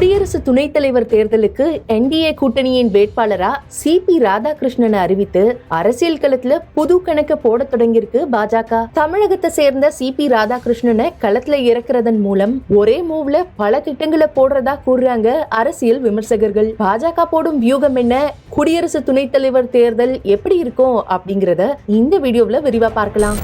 குடியரசு துணைத் தலைவர் தேர்தலுக்கு என்டிஏ கூட்டணியின் வேட்பாளரா சி பி ராதாகிருஷ்ணனை அறிவித்து அரசியல் களத்துல புது கணக்கு போட தொடங்கியிருக்கு பாஜக. தமிழகத்தை சேர்ந்த சி பி ராதாகிருஷ்ணனை களத்துல இறக்குறதன் மூலம் ஒரே மூவ்ல பல திட்டங்களை போடுறதா கூறுறாங்க அரசியல் விமர்சகர்கள். பாஜக போடும் வியூகம் என்ன? குடியரசு துணைத் தலைவர் தேர்தல் எப்படி இருக்கும் அப்படிங்கறத இந்த வீடியோவில் விரிவா பார்க்கலாம்.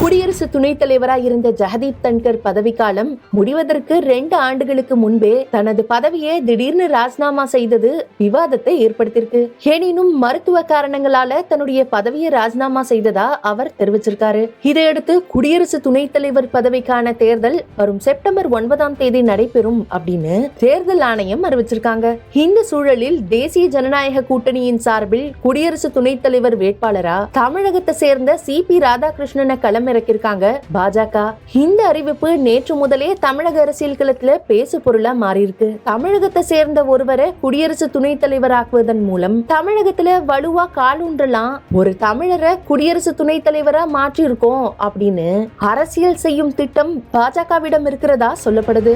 குடியரசு துணைத் தலைவராக இருந்த ஜெகதீப் தன்கர் பதவிக்காலம் முடிவதற்கு ரெண்டு ஆண்டுகளுக்கு முன்பே தனது பதவியை திடீர்னு ராஜினாமா செய்தது விவாதத்தை ஏற்படுத்தியிருக்கு. எனினும் மருத்துவ காரணங்களால தன்னுடைய பதவியை ராஜினாமா செய்ததா அவர் தெரிவிச்சிருக்காரு. இதையடுத்து குடியரசு துணைத் தலைவர் பதவிக்கான தேர்தல் வரும் செப்டம்பர் ஒன்பதாம் தேதி நடைபெறும் அப்படின்னு தேர்தல் ஆணையம் அறிவிச்சிருக்காங்க. இந்த சூழலில் தேசிய ஜனநாயக கூட்டணியின் சார்பில் குடியரசு துணைத் தலைவர் வேட்பாளரா தமிழகத்தை சேர்ந்த சி பி ராதாகிருஷ்ணனை களமிறக்கியிருக்காங்க பாஜக இந்த அறிவிப்பு நேற்று முதலே தமிழக அரசியல் களத்துல பேசு பொருளா மாறியிருக்கு. தமிழகத்தை சேர்ந்த ஒருவரை குடியரசு துணைத் தலைவராக்குவதன் மூலம் தமிழகத்துல வலுவா காலூன்றலாம் ஒரு தமிழரை குடியரசு துணைத் தலைவரா மாற்றி இருக்கோம் அப்படின்னு அரசியல் செய்யும் திட்டம் பாஜகவிடம் இருக்கிறதா சொல்லப்படுது.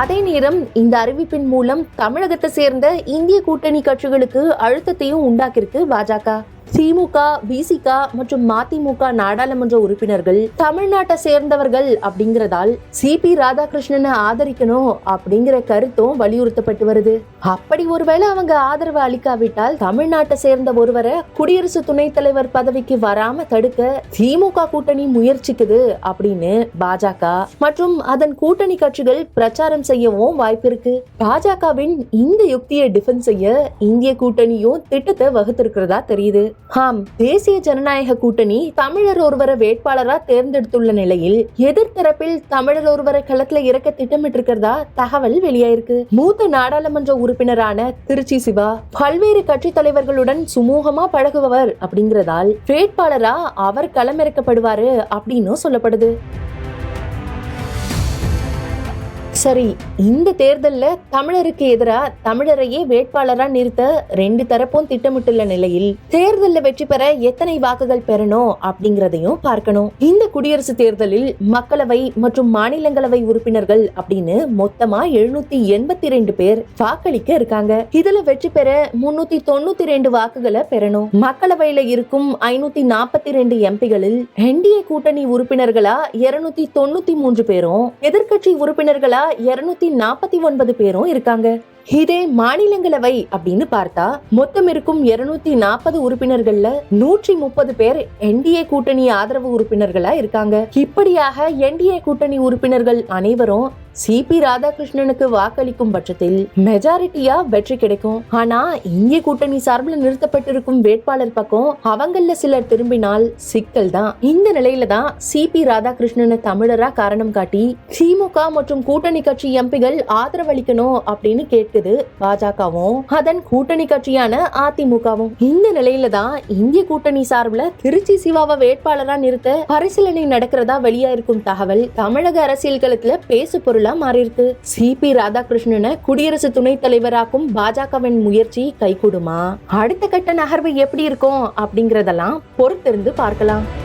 அதே நேரம் இந்த அறிவிப்பின் மூலம் தமிழகத்தை சேர்ந்த இந்திய கூட்டணி கட்சிகளுக்கு அழுத்தத்தையும் உண்டாக்கியிருக்கு பாஜக. திமுக பிசிக மற்றும் மதிமுக நாடாளுமன்ற உறுப்பினர்கள் தமிழ்நாட்டை சேர்ந்தவர்கள் அப்படிங்கிறதால் சி பி ராதாகிருஷ்ணனை ஆதரிக்கணும் அப்படிங்கிற கருத்தும் வலியுறுத்தப்பட்டு வருது. அப்படி ஒருவேளை அவங்க ஆதரவு அளிக்காவிட்டால் தமிழ்நாட்டை சேர்ந்த ஒருவரை குடியரசு துணைத் தலைவர் பதவிக்கு வராம தடுக்க திமுக கூட்டணி முயற்சிக்குது அப்படின்னு பாஜக. மற்றும் அதன் கூட்டணி கட்சிகள் பிரச்சாரம் செய்யவும் வாய்ப்பிருக்கு பாஜகவின் இந்த யுக்தியை டிஃபென்ஸ் செய்ய இந்திய கூட்டணியும் திட்டத்தை வகுத்திருக்கிறதா தெரியுது. ஆம் தேசிய ஜனநாயக கூட்டணி தமிழர் ஒருவரை வேட்பாளரா தேர்ந்தெடுத்துள்ள நிலையில் எதிர்த்தரப்பில் தமிழர் ஒருவரை களத்துல இறக்க திட்டமிட்டிருக்கிறதா தகவல் வெளியாயிருக்கு. மூத்த நாடாளுமன்ற உறுப்பினரான திருச்சி சிவா பல்வேறு கட்சி தலைவர்களுடன் சுமூகமா பழகுபவர் அப்படிங்கிறதால் வேட்பாளரா அவர் களமிறக்கப்படுவாரு அப்படின்னு சொல்லப்படுது. சரி இந்த தேர்தலில் தமிழருக்கு எதிராக தமிழரையே வேட்பாளராக நிறுத்த ரெண்டு தரப்பும் திட்டமிட்டுள்ள நிலையில் தேர்தலில் வெற்றி பெற எத்தனை வாக்குகள் பெறணும் அப்படிங்கிறதையும் பார்க்கணும். இந்த குடியரசு தேர்தலில் மக்களவை மற்றும் மாநிலங்களவை உறுப்பினர்கள் அப்படின்னு மொத்தமா எழுநூத்தி எண்பத்தி ரெண்டு பேர் வாக்களிக்க இருக்காங்க. இதுல வெற்றி பெற முன்னூத்தி தொண்ணூத்தி ரெண்டு வாக்குகளை பெறணும். மக்களவையில இருக்கும் ஐநூத்தி நாற்பத்தி ரெண்டு எம்பிகளில் என்டிஏ கூட்டணி உறுப்பினர்களா இருநூத்தி தொண்ணூத்தி மூன்று பேரும் எதிர்க்கட்சி உறுப்பினர்களா இருநூத்தி நாற்பத்தி ஒன்பது பேரும் இருக்காங்க. இதே மாநிலங்களவை அப்படின்னு பார்த்தா மொத்தம் இருக்கும் இருநூத்தி நாற்பது உறுப்பினர்கள்ல நூற்றி முப்பது பேர் என்டிஏ கூட்டணி ஆதரவு உறுப்பினர்களா இருக்காங்க. இப்படியாக என்டிஏ கூட்டணி உறுப்பினர்கள் அனைவரும் சிபி ராதாகிருஷ்ணனுக்கு வாக்களிக்கும் பட்சத்தில் மெஜாரிட்டியா வெற்றி கிடைக்கும். ஆனா இந்திய கூட்டணி சார்பில் நிறுத்தப்பட்டிருக்கும் வேட்பாளர் பக்கம் அவங்கள சிலர் திரும்பினால் சிக்கல் தான். இந்த நிலையில தான் சிபி ராதாகிருஷ்ணனை தமிழரா காரணம் காட்டி திமுக மற்றும் கூட்டணி கட்சி எம்பிகள் ஆதரவளிக்கணும் அப்படின்னு கேட்குது பாஜகவும் அதன் கூட்டணி கட்சியான அதிமுகவும். இந்த நிலையில தான் இந்திய கூட்டணி சார்பில் திருச்சி சிவாவை வேட்பாளரா நிறுத்த பரிசீலனை நடக்கிறதா வெளியாயிருக்கும் தகவல் தமிழக அரசியல் களத்துல பேசு பொருள் மாறியிருக்கு. சி பி ராதாகிருஷ்ணனை குடியரசு துணைத் தலைவராக்கும் பாஜகவின் முயற்சி கைகூடுமா? அடுத்த கட்ட நகர்வு எப்படி இருக்கும் அப்படிங்கறதெல்லாம் பொறுத்திருந்து பார்க்கலாம்.